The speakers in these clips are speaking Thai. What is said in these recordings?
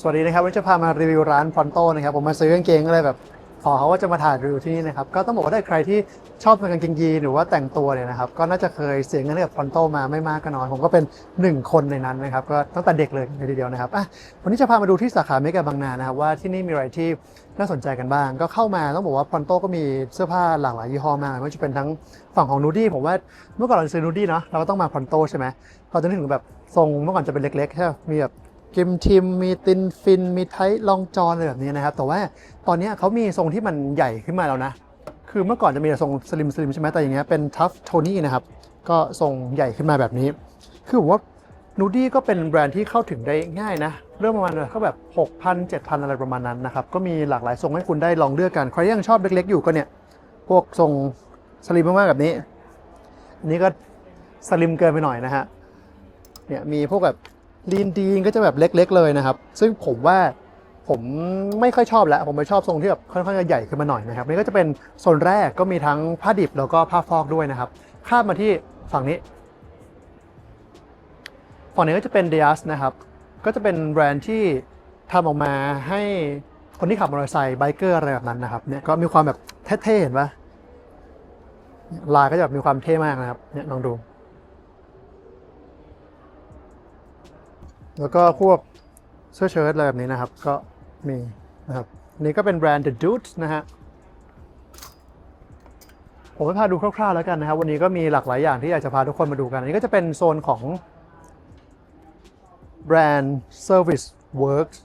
สวัสดีนะครับวันนี้จะพามารีวิวร้านพรอนโตนะครับผมมาซื้อกางเกงก็เลยแบบขอเขาว่าจะมาถ่ายรีวิวที่นี่นะครับก็ต้องบอกว่าถ้าใครที่ชอบกางเกงยีนหรือว่าแต่งตัวเนี่ยนะครับก็น่าจะเคยเสียเงินให้กับพรอนโตมาไม่มากก็น้อยผมก็เป็นหนึ่งคนในนั้นนะครับก็ตั้งแต่เด็กเลยในทีเดียวนะครับอะวันนี้จะพามาดูที่สาขาเมกาบางนานะครับว่าที่นี่มีอะไรที่น่าสนใจกันบ้าง ก็เข้ามาต้องบอกว่าพรอนโตก็มีเสื้อผ้าหลากหลายยี่ห้อมากไม่ว่าจะเป็นทั้งฝั่งของนูดี้ผมว่าเมื่อก่อนเราซื้อนูดี้เนาะเราก็ต้องมาพรอนโตใช่ไหมพอจะนึกถึงแบบทรงเมื่อก่อนจะเป็นเล็กๆใช่ไหมมีแบบ กิมทิม มีตินฟิน มีไทลองจอนอะไรแบบนี้นะครับ แต่ว่าตอนนี้เขามีทรงที่มันใหญ่ขึ้นมาแล้วนะ คือเมื่อก่อนจะมีทรงสลิมสลิมใช่ไหมแต่อย่างเงี้ยเป็นทัฟโทนี่นะครับ ก็ทรงใหญ่ขึ้นมาแบบนี้ คือผมว่านูดี้ก็เป็นแบรนด์ที่เข้าถึงได้ง่ายนะ เริ่มประมาณก็แบบ 6,000 7,000 อะไรประมาณนั้นนะครับ ก็มีหลากหลายทรงให้คุณได้ลองเลือกกัน ใครยังชอบเล็กๆอยู่ก็เนี่ย พวกทรงสลิมมากๆแบบนี้ อันนี้ก็สลิมเกินไปหน่อยนะฮะ เนี่ยมีพวกแบบ ลีนดีนก็จะแบบเล็ก ๆ เลยนะครับ ซึ่งผมว่าผมไม่ค่อยชอบแล้ว ผมไม่ชอบทรงที่แบบค่อนข้างจะใหญ่ขึ้นมาหน่อยนะครับ นี่ก็จะเป็นโซนแรกก็มีทั้งผ้าดิบแล้วก็ผ้าฟอกด้วยนะครับ ข้ามมาที่ฝั่งนี้ ฝั่งนี้ก็จะเป็นเดียสนะครับ ก็จะเป็นแบรนด์ที่ทำออกมาให้คนที่ขับมอเตอร์ไซค์ไบเกอร์อะไรแบบนั้นนะครับ เนี่ยก็มีความแบบเท่ๆเห็นปะลายก็จะแบบมีความเท่มากนะครับ เนี่ยลองดู แล้วก็พวกเสื้อเชิ้ตอะไรแบบนี้นะครับ ก็มีนะครับนนี้ก็เป็นแบรนด์ The Dudes นะฮะผมจะพาดูคร่าวๆแล้วกันนะครับ วันนี้ก็มีหลากหลายอย่างที่อยากจะพาทุกคนมาดูกัน อันนี้ก็จะเป็นโซนของแบรนด์ Service Works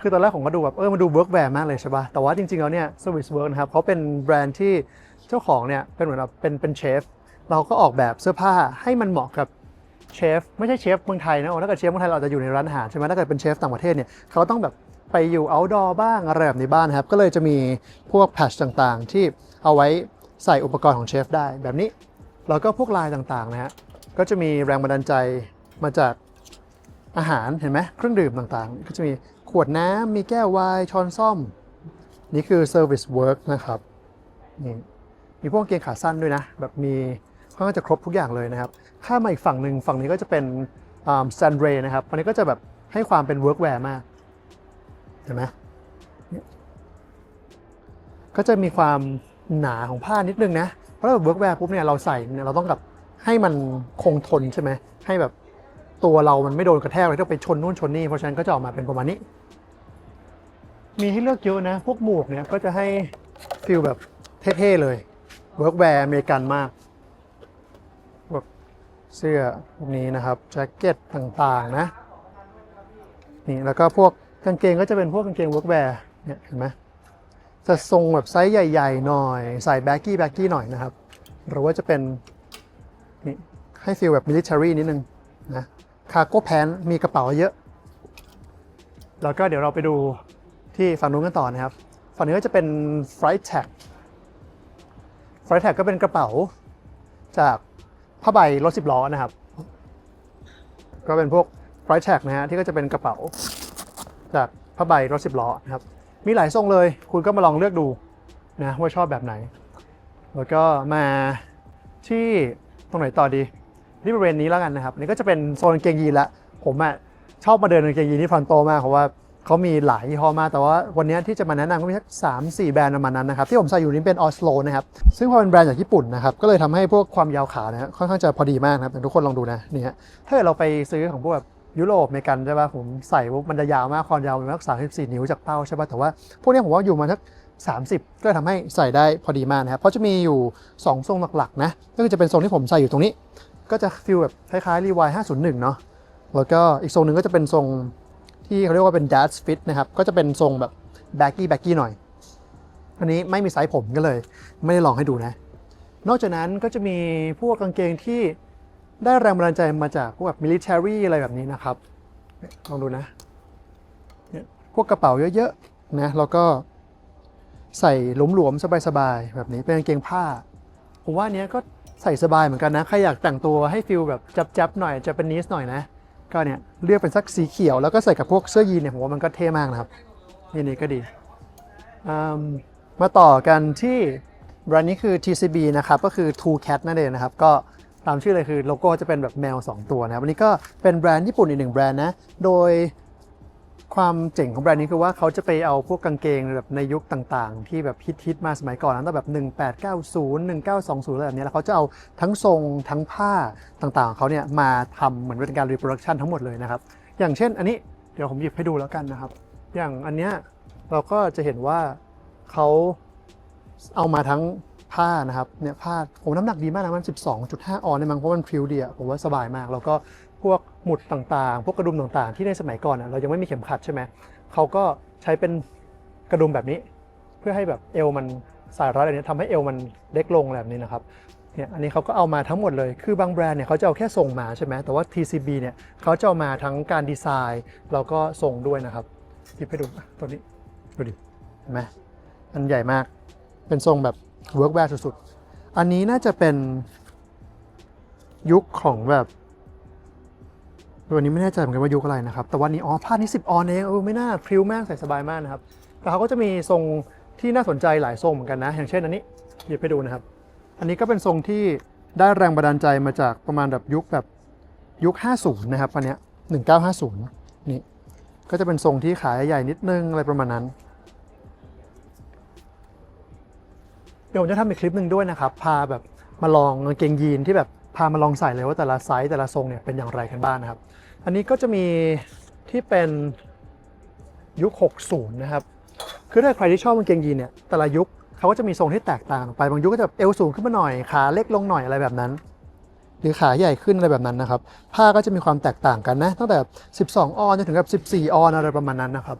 คือตอนแรกผมก็ดูแบบเออมาดู workwear มากเลยใช่ปะแต่ว่าจริงๆแล้วเนี่ย Service Works นะครับเขาเป็นแบรนด์ที่เจ้าของเนี่ยเป็นเหมือนแบบเป็นเป็นเชฟเราก็ออกแบบเสื้อผ้าให้มันเหมาะกับ เชฟไม่ใช่เชฟเมืองไทยนะโอ้ถ้าเกิดเชฟเมืองไทยเราอาจจะอยู่ในร้านอาหารใช่ไหมถ้าเกิดเป็นเชฟต่างประเทศเนี่ยเขาต้องแบบไปอยู่ outdoor บ้างอะไรแบบนี้บ้านครับ ก็เลยจะมีพวกแพชต่างๆ ที่เอาไว้ใส่อุปกรณ์ของเชฟได้แบบนี้ แล้วก็พวกลายต่างๆนะฮะก็จะมีแรงบันดาลใจมาจากอาหารเห็นไหมเครื่องดื่มต่างๆ ก็จะมีขวดน้ำมีแก้วไวน์ช้อนซ่อม นี่คือ service work นะครับนี่มีพวกกางเกงขาสั้นด้วยนะ แบบมี ค่อนข้างจะครบทุกอย่างเลยนะครับข้ามาอีกฝั่งหนึ่งฝั่งนี้ก็จะเป็นสแตนเรย์นะครับอันนี้ก็จะแบบให้ความเป็น workwear มากเห็นไหมก็จะมีความหนาของผ้านิดนึงนะ เพราะถ้าแบบ workwear ปุ๊บเนี่ยเราใส่เนี่ยเราต้องแบบให้มันคงทนใช่ไหมให้แบบตัวเรามันไม่โดนกระแทกเลยต้องไปชนนู่นชนนี่เพราะฉะนั้นก็จะออกมาเป็นประมาณนี้ มีให้เลือกเยอะนะ พวกหมวกเนี่ยก็จะให้ฟีลแบบเท่ๆเลย workwear อเมริกันมาก เสื้อพวกนี้นะครับแจ็คเก็ตต่างๆนะนี่แล้วก็พวกกางเกงก็จะเป็นพวกกางเกงเวิร์กแวร์เนี่ยเห็นไหมจะทรงแบบไซส์ใหญ่ ๆ หน่อยใส่แบ็กกี้แบ็กกี้หน่อยนะครับ หรือว่าจะเป็นนี่ให้ฟีลแบบมิลิเ a อรี่นิดนึงนะคาร์โก้แพนมีกระเป๋าเยอะ แล้วก็เดี๋ยวเราไปดูที่ฝั่งนู้นกันต่อนะครับ ฝั่งนี้ก็จะเป็น Flight Tag Flight Tag ก็เป็นกระเป๋าจาก ผ้าใบรถสิบล้อนะครับ ก็เป็นพวกไ r ร g ์แท็กนะฮะที่ก็จะเป็นกระเป๋า จากผ้าใบรถสิบล้อนะครับ มีหลายทรงเลย คุณก็มาลองเลือกดูนะว่าชอบแบบไหน แล้วก็มาที่ตรงไหนต่อดีที่บริเวณนี้แล้วกันนะครับนี่ก็จะเป็นโซนเกงยีนละผมอะชอบมาเดินกางเกงยีนที่ฟรอนโตมากเพราะว่า เขามีหลายยี่ห้อมาก แต่ว่าวันนี้ที่จะมาแนะนำก็มีสักสามสี่แบรนด์ประมาณนั้นนะครับ ที่ผมใส่อยู่นี่เป็นออสโลนะครับ ซึ่งพอเป็นแบรนด์จากญี่ปุ่นนะครับ ก็เลยทำให้พวกความยาวขานะค่อนข้างจะพอดีมากนะครับทุกคนลองดูนะนี่ฮะถ้าเกิดเราไปซื้อของพวกแบบยุโรปอเมริกันใช่ป่ะผมใส่ปุ๊บมันจะยาวมากความยาวมันสักสามสิบสี่นิ้วจากเป้าใช่ป่ะแต่ว่าพวกนี้ผมว่าอยู่มาสัก30 ก็ทำให้ใส่ได้พอดีมากนะครับ เพราะจะมีอยู่ 2 ทรงหลักๆ นะ ก็คือจะเป็นทรงที่ผมใส่อยู่ตรงนี้ ก็จะฟีลแบบคล้ายๆรีวาย501 เนาะแล้วก็อีกทรงหนึ่งก็จะเป็นทรง ที่เขาเรียกว่าเป็น dad fit นะครับ ก็จะเป็นทรงแบบ baggy baggy หน่อย อันนี้ไม่มีไซส์ผมก็เลย ไม่ได้ลองให้ดูนะ นอกจากนั้นก็จะมีพวกกางเกงที่ได้แรงบันดาลใจมาจากพวกแบบ military อะไรแบบนี้นะครับ ลองดูนะเนี่ยพวกกระเป๋าเยอะๆนะ แล้วก็ใส่หลวมๆสบายๆแบบนี้เป็นกางเกงผ้า ผมว่าอันเนี้ยก็ใส่สบายเหมือนกันนะ ใครอยากแต่งตัวให้ฟิลแบบจับๆหน่อยจะเป็นนิสหน่อยนะ ก็เนี่ยเลือกเป็นสักสีเขียวแล้วก็ใส่กับพวกเสื้อยีนเนี่ยผมว่ามันก็เท่มากนะครับนี่นี่ก็ดีมมาต่อกันที่แบรนด์นี้คือ TCB นะครับก็คือ Two Cat นั่นเองนะครับก็ตามชื่อเลยคือโลโก้จะเป็นแบบแมว 2 ตัวนะครับวันนี้ก็เป็นแบรนด์ญี่ปุ่นอีกหนึ่งแบรนด์นะโดย ความเจ๋งของแบรนด์นี้คือว่าเขาจะไปเอาพวกกางเกงแบบในยุคต่างๆ ที่แบบฮิตๆมาสมัยก่อนตั้งแต่แบบ 1890 1920อะไรแบบนี้แล้วเขาจะเอาทั้งทรงทั้งผ้าต่างๆของเขาเนี่ยมาทำเหมือนเป็นการรีโปรดักชันทั้งหมดเลยนะครับอย่างเช่นอันนี้เดี๋ยวผมหยิบให้ดูแล้วกันนะครับ อย่างอันเนี้ยเราก็จะเห็นว่าเขาเอามาทั้งผ้านะครับเนี่ยผ้าผมน้ำหนักดีมากนะมัน 12.5 ออนเลยมั้งเพราะมันพริ้วดีอะผมว่าสบายมาก แล้วก็พวก หมุดต่างๆ พวกกระดุมต่างๆ ที่ในสมัยก่อนเรายังไม่มีเข็มขัดใช่ไหมเขาก็ใช้เป็นกระดุมแบบนี้ เพื่อให้แบบเอวมันสายรัดอะไรเนี้ยทำให้เอวมันเล็กลงแบบนี้นะครับเนี่ยอันนี้เขาก็เอามาทั้งหมดเลย คือบางแบรนด์เนี่ยเขาจะเอาแค่ทรงมาใช่ไหมแต่ว่า TCB เนี่ยเขาจะเอามาทั้งการดีไซน์แล้วก็ทรงด้วยนะครับหยิบให้ดูตัวนี้ดูดิเห็นไหมอันใหญ่มาก เป็นทรงแบบ workwear สุดๆ อันนี้น่าจะเป็นยุคของแบบ วันนี้ไม่แน่ใจเหมือนกันว่ายุคอะไรนะครับ แต่วันนี้อ๋อผ้านี้ 10 ออนเองเออไม่น่าพริ้วมากใส่สบายมากนะครับแต่เขาก็จะมีทรงที่น่าสนใจหลายทรงเหมือนกันนะ อย่างเช่นอันนี้หยิบไปดูนะครับ อันนี้ก็เป็นทรงที่ได้แรงบันดาลใจมาจากประมาณแบบยุคแบบยุค 50 นะครับอันเนี้ย1950 นี่ก็จะเป็นทรงที่ขายใหญ่นิดนึงอะไรประมาณนั้น เดี๋ยวผมจะทำอีกคลิปหนึ่งด้วยนะครับ พาแบบมาลองกางเกงยีนที่แบบ พามาลองใส่เลยว่าแต่ละไซส์แต่ละทรงเนี่ยเป็นอย่างไรกันบ้างนะครับ อันนี้ก็จะมีที่เป็นยุค 60 นะครับ คือถ้าใครที่ชอบกางเกงยีนเนี่ยแต่ละยุคเขาก็จะมีทรงที่แตกต่างออกไป บางยุคก็จะเอวสูงขึ้นมาหน่อย ขาเล็กลงหน่อยอะไรแบบนั้น หรือขาใหญ่ขึ้นอะไรแบบนั้นนะครับ ผ้าก็จะมีความแตกต่างกันนะ ตั้งแต่ 12 ออนจนถึงกับ 14 ออนอะไรประมาณนั้นนะครับ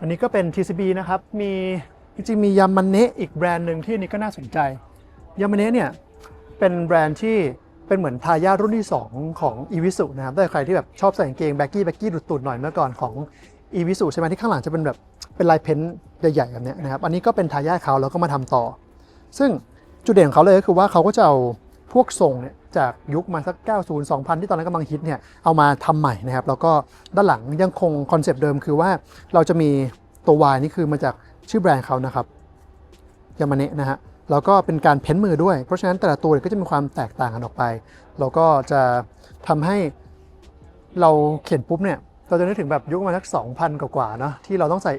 อันนี้ก็เป็น TCB นะครับ มีจริงๆมียามันเนะอีกแบรนด์หนึ่งที่อันนี้ก็น่าสนใจยามันเนะเนี่ย เป็นแบรนด์ที่เป็นเหมือนทายาทรุ่นที่ 2 ของ e v i s u นะครับถ้าใครที่แบบชอบใส่กางเกงแบ็กกี้แบ็กกี้ดุดๆหน่อยเมื่อก่อนของ e v i s u ใช่ไหมที่ข้างหลังจะเป็นแบบเป็นลายเพ้นท์ใหญ่ๆแบบเนี้ยนะครับ อันนี้ก็เป็นทายาทเขาแล้วก็มาทำต่อ ซึ่งจุดเด่นของเขาเลยก็คือว่าเขาก็จะเอาพวกทรงเนี่ยจากยุคมาสัก 90 2000 ที่ตอนนั้นกำลังฮิตเนี่ยเอามาทำใหม่นะครับ แล้วก็ด้านหลังยังคงคอนเซปต์เดิมคือว่าเราจะมีตัว Y นี่คือมาจากชื่อแบรนด์เขานะครับยามาเนะนะฮะ แล้วก็เป็นการเพ้นมือด้วย เพราะฉะนั้นแต่ละตัวก็จะมีความแตกต่างกันออกไป แล้วก็จะทำให้เราเขียนปุ๊บเนี่ยเราจะนึกถึงแบบยุคประมาณสัก2,000กว่าๆเนาะที่เราต้องใส่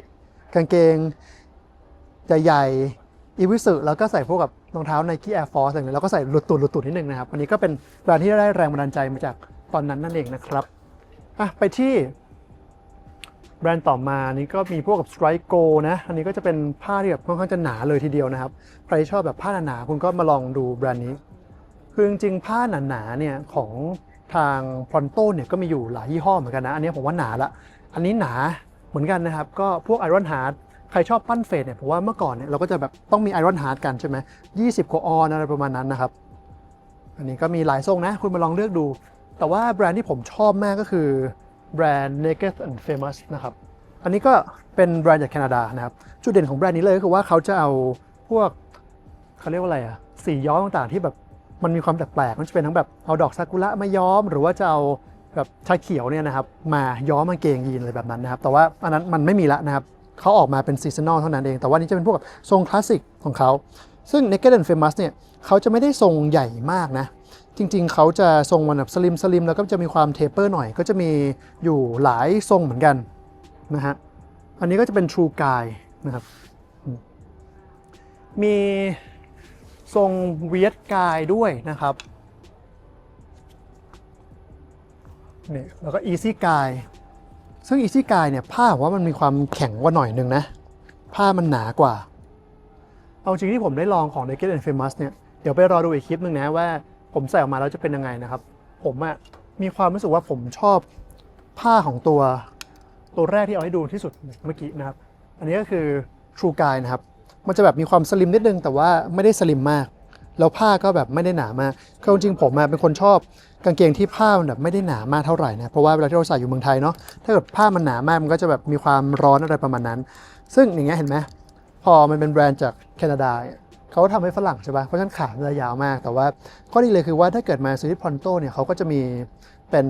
กางเกงใหญ่ๆอีวิสึแล้วก็ใส่พวกกับรองเท้า Nike Air Force อะไรอย่างเงี้ยแล้วก็ใส่หลุดตูดหลุดตูดนิดนึงนะครับอันนี้ก็เป็นแบรนด์ที่ได้แรงบันดาลใจมาจากตอนนั้นนั่นเองนะครับอะไปที่ แบรนด์ต่อมานี่ก็มีพวกกับ Strike Go นะ อันนี้ก็จะเป็นผ้าที่แบบค่อนข้างจะหนาเลยทีเดียวนะครับ ใครชอบแบบผ้าหนาๆคุณก็มาลองดูแบรนด์นี้ คือจริงๆผ้าหนาๆเนี่ยของทาง Pronto เนี่ยก็มีอยู่หลายยี่ห้อเหมือนกันนะ อันนี้ผมว่าหนาละ อันนี้หนาเหมือนกันนะครับ ก็พวก Iron Heart ใครชอบปั้นเฟสเนี่ยผมว่าเมื่อก่อนเนี่ยเราก็จะแบบต้องมี Iron Heart กันใช่ไหม20กว่าออนอะไรประมาณนั้นนะครับ อันนี้ก็มีหลายทรงนะ คุณมาลองเลือกดู แต่ว่าแบรนด์ที่ผมชอบมากก็คือ แบรนด์ Naked and Famous นะครับ อันนี้ก็เป็นแบรนด์จากแคนาดานะครับ จุดเด่นของแบรนด์นี้เลยก็คือว่าเขาจะเอาพวกเขาเรียกว่าอะไรอะสีย้อมต่างๆที่แบบมันมีความแปลกๆมันจะเป็นทั้งแบบเอาดอกซากุระมาย้อม หรือว่าจะเอาแบบชาเขียวเนี่ยนะครับมาย้อมกางเกงยีนอะไรแบบนั้นนะครับ แต่ว่าอันนั้นมันไม่มีละนะครับเขาออกมาเป็นซีซันอลเท่านั้นเอง แต่ว่านี่จะเป็นพวกทรงคลาสสิกของเขา ซึ่ง Naked and Famous เนี่ยเขาจะไม่ได้ทรงใหญ่มากนะ จริงๆ เขาจะทรงมันแบบสลิมสลิมแล้วก็จะมีความเทเปอร์หน่อย ก็จะมีอยู่หลายทรงเหมือนกันนะฮะ อันนี้ก็จะเป็น True Guy นะครับ มีทรงเวียดกายด้วยนะครับนี่แล้วก็ Easy Guy ซึ่ง Easy Guy เนี่ยผ้าว่ามันมีความแข็งกว่าหน่อยนึงนะ ผ้ามันหนากว่า เอาจริงที่ผมได้ลองของ Naked and Famous เนี่ย เดี๋ยวไปรอดูอีกคลิปหนึ่งนะว่าผมใส่ออกมาแล้วจะเป็นยังไงนะครับ ผมอะมีความรู้สึกว่าผมชอบผ้าของตัวตัวแรกที่เอาให้ดูที่สุดเมื่อกี้นะครับ อันนี้ก็คือ True Guy นะครับ มันจะแบบมีความสลิมนิดนึงแต่ว่าไม่ได้สลิมมาก แล้วผ้าก็แบบไม่ได้หนามากคือจริงๆผมอะเป็นคนชอบกางเกงที่ผ้ามันแบบไม่ได้หนามากเท่าไหร่นะ เพราะว่าเวลาที่เราใส่อยู่เมืองไทยเนาะ ถ้าเกิดผ้ามันหนามากมันก็จะแบบมีความร้อนอะไรประมาณนั้น ซึ่งอย่างเงี้ยเห็นไหม อมันเป็นแบรนด์จากแคนาดาเขาทำให้ฝรั่งใช่ปะเพราะฉะนั้นขาจะยาวมาก แต่ว่าข้อดีเลยคือว่าถ้าเกิดมาซื้อที่พอนโตเนี่ยเขาก็จะมีเป็น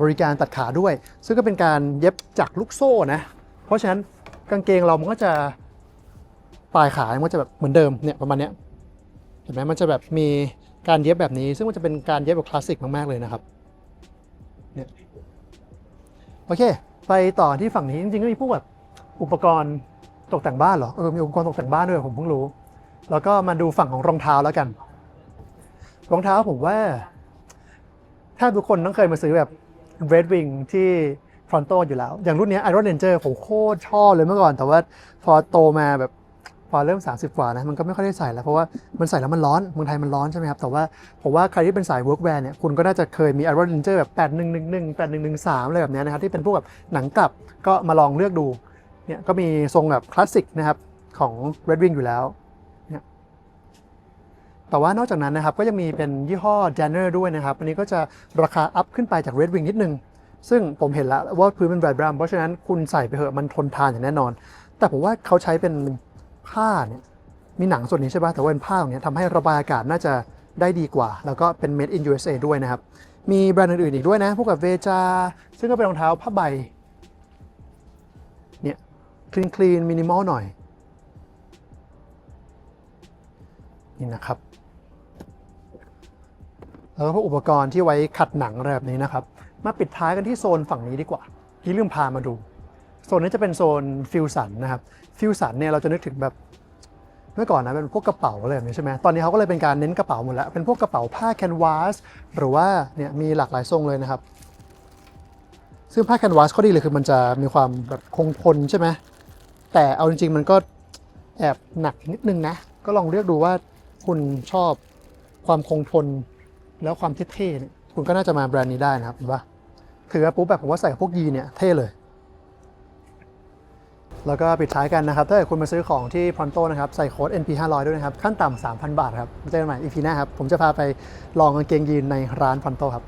บริการตัดขาด้วย ซึ่งก็เป็นการเย็บจากลูกโซ่นะเพราะฉะนั้นกางเกงเรามันก็จะปลายขามันก็จะแบบเหมือนเดิมเนี่ยประมาณเนี้ยเห็นไหมมันจะแบบมีการเย็บแบบนี้ ซึ่งมันจะเป็นการเย็บแบบคลาสสิกมากๆเลยนะครับเนี่ยโอเค ไปต่อที่ฝั่งนี้จริงๆก็มีพวกแบบอุปกรณ์ ตกแต่งบ้านเหรอเออมีอุปกรตกแต่งบ้านด้วยผมเพิ่งรู้ แล้วก็มาดูฝั่งของรองเท้าแล้วกัน รองเท้าผมว่าถ้าทุกคนต้องเคยมาซื้อแบบ Red Wing ที่ฟรอนโตอยู่แล้ว อย่างรุ่นนี้ Iron Ranger ผมโคตรชอบเลยเมื่อก่อน แต่ว่าพอโตมาแบบพอเริ่ม 30 กว่านะมันก็ไม่ค่อยได้ใส่แล้ว เพราะว่ามันใส่แล้วมันร้อนเมืองไทยมันร้อนใช่ไหมครับ แต่ว่าผมว่าใครที่เป็นสาย workwear เนี่ยคุณก็น่าจะเคยมี Iron Ranger แบบ 8111 8113 อะไรแบบนี้นะครับ ที่เป็นพวกแบบหนังกลับก็มาลองเลือกดู เนี่ยก็มีทรงแบบคลาสสิกนะครับของ Red Wing อยู่แล้วแต่ว่านอกจากนั้นนะครับก็ยังมีเป็นยี่ห้อ Danner ด้วยนะครับ อันนี้ก็จะราคาอัพขึ้นไปจาก Red Wing นิดนึง ซึ่งผมเห็นแล้วว่าพื้นเป็นแบรนด์บรัมเพราะฉะนั้นคุณใส่ไปเถอะมันทนทานอย่างแน่นอน แต่ผมว่าเขาใช้เป็นผ้าเนี่ยมีหนังส่วนนี้ใช่ป่ะแต่ว่าเป็นผ้าอย่างเนี้ยทำให้ระบายอากาศน่าจะได้ดีกว่า แล้วก็เป็น made in USA ด้วยนะครับ มีแบรนด์อื่นๆอีกด้วยนะ พวกกับเวจา ซึ่งก็เป็นรองเท้าผ้าใบ คลีนคลีนมินิมอลหน่อย นี่นะครับ แล้วก็พวกอุปกรณ์ที่ไว้ขัดหนังอะไรแบบนี้นะครับ มาปิดท้ายกันที่โซนฝั่งนี้ดีกว่า ที่ลืมพามาดู โซนนี้จะเป็นโซนฟิวสันนะครับ ฟิวสันเนี่ยเราจะนึกถึงแบบเมื่อก่อนนะเป็นพวกกระเป๋าอะไรแบบนี้ใช่ไหมตอนนี้เขาก็เลยเป็นการเน้นกระเป๋าหมดแล้ว เป็นพวกกระเป๋าผ้าแคนวาสหรือว่าเนี่ยมีหลากหลายทรงเลยนะครับ ซึ่งผ้าแคนวาสข้อดีเลยคือมันจะมีความแบบคงทนใช่ไหม แต่เอาจริงๆ มันก็แอบหนักนิดนึงนะ ก็ลองเลือกดูว่าคุณชอบความคงทนแล้วความเท่ๆเนี่ยคุณก็น่าจะมาแบรนด์นี้ได้นะครับเห็นปะถือว่าปุ๊บแบบผมว่าใส่กับพวกยีเนี่ยเท่เลย แล้วก็ปิดท้ายกันนะครับ ถ้าเกิดคุณมาซื้อของที่ Pronto นะครับ ใส่โค้ด NP 500ด้วยนะครับ ขั้นต่ำ3,000 บาทครับเจอกันใหม่ EP หน้าครับ ผมจะพาไปลองกางเกงยีนในร้าน Pronto ครับ